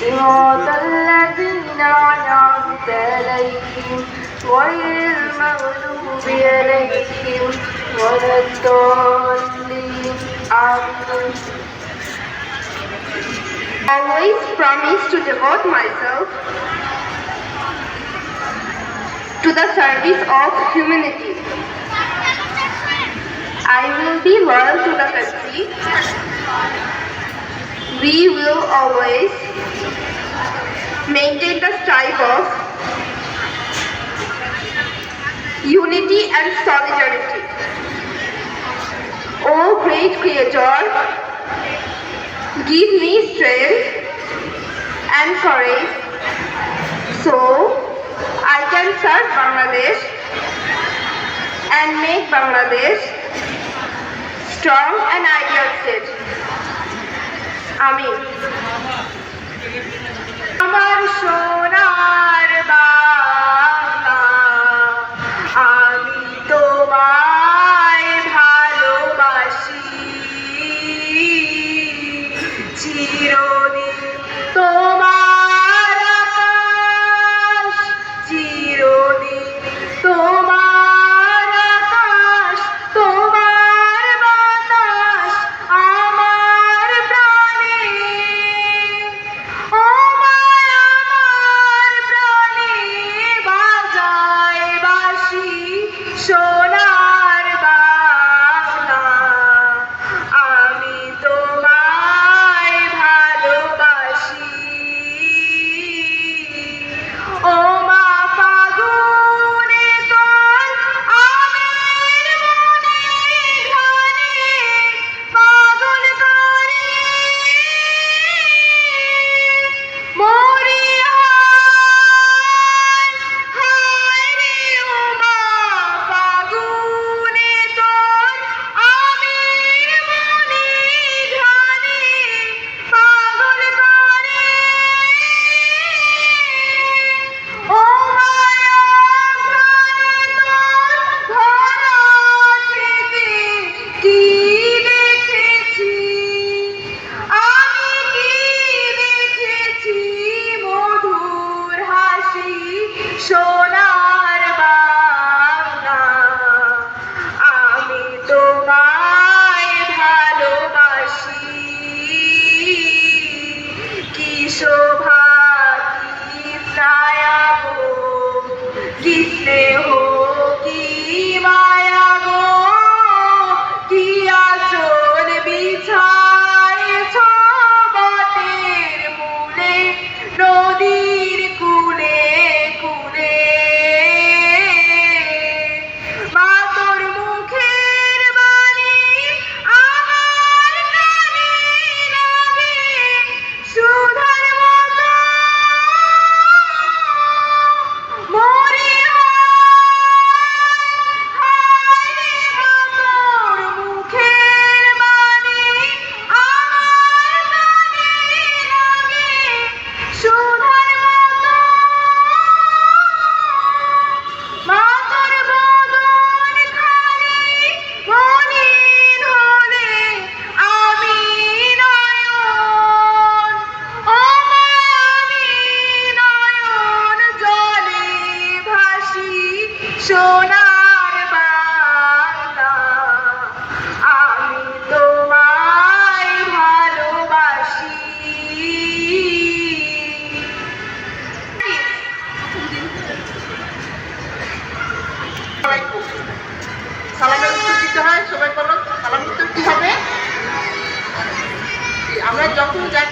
صراط الذين أنعمت عليهم غير المغضوب عليهم ولا الضالين آمين I always promise to devote myself to the service of humanity. I will be loyal to the country. we will always maintain the stripe of unity and solidarity. O great Creator, give me strength and courage so I can serve Bangladesh and make Bangladesh strong and ideal state. আমিন। আমার সোনার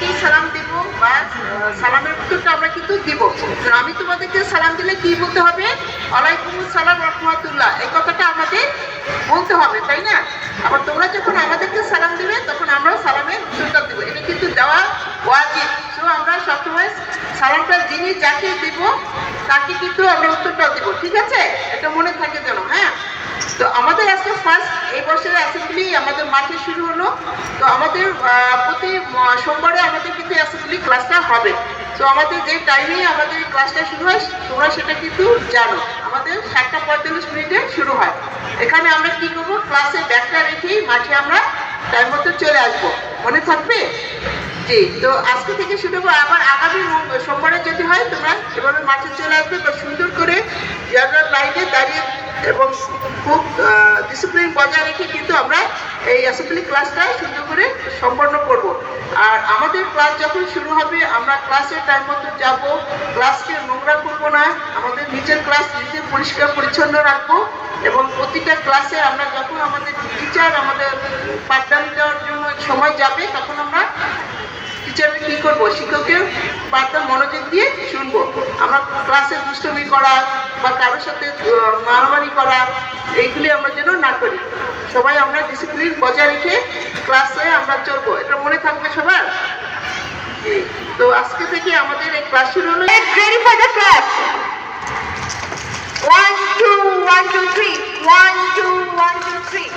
যাকে সালাম দেব বা সালামের উত্তরটা আমরা কিন্তু দিব। আমি তোমাদেরকে সালাম দিলে কি বলতে হবে? আলাইকুম সালাম রহমতুল্লাহ। এই কথাটা আমাদের বলতে হবে, তাই না? আবার তোমরা যখন আমাদেরকে সালাম দিবে, তখন আমরাও সালামের উত্তরটা দেবো। এটা কিন্তু দেওয়া ওয়াজিব। তো আমরা সবসময় সালামটা যিনি যাকে দিব, তাকে কিন্তু আমরা উত্তরটা দিব। ঠিক আছে? এটা মনে থাকে যেন হ্যাঁ? তো আমাদের আজকে ফার্স্ট এই বছরের অ্যাসেম্বলি আমাদের মাঠে শুরু হলো। তো আমাদের প্রতি সোমবারে আমাদের কিন্তু অ্যাসেম্বলি ক্লাসটা হবে। তো আমাদের যে টাইমে আমাদের ক্লাসটা শুরু হয়, তোমরা সেটা কিন্তু জানো। আমাদের সাতটা পঁয়তাল্লিশ মিনিটে শুরু হয়। এখানে আমরা কি করব? ক্লাসে ব্যাগটা রেখেই মাঠে আমরা টাইম মতো চলে আসব। মনে থাকবে? জি, তো আজকে থেকে শুরু করব। আবার আগামী সোমবারে যদি হয়, তোমরা এভাবে মাঠে চলে আসবে। বা সুন্দর করে জায়গার লাইনে দাঁড়িয়ে এবং খুব ডিসিপ্লিন বজায় রেখে কিন্তু আমরা এই অ্যাসেম্বলি ক্লাসটা সুন্দর করে সম্পন্ন করব। আর আমাদের ক্লাস যখন শুরু হবে, আমরা ক্লাসের টাইম মতো যাব ক্লাসকে নোংরা করব না, আমাদের নিজের ক্লাস নিজে পরিষ্কার পরিচ্ছন্ন রাখব এবং প্রতিটা ক্লাসে আমরা যখন আমাদের টিচার আমাদের পাঠদান দেওয়ার জন্য সময় যাবে, তখন আমরা টিচারকে কি করব শিক্ষকের বার্তা মনোযোগ দিয়ে শুনব। আমরা ক্লাসে দুষ্টমি করা বা কারোর সাথে মারামারি করা এইগুলি আমরা যেন না করি। সবাই আমরা ডিসিপ্লিন বজায় রেখে ক্লাসে আমরা চলবো। এটা মনে থাকবে সবার? তো আজকে থেকে আমাদের এই ক্লাস শুরু হলো। Ready. One, two, one, two, three. One, two, one, two, three.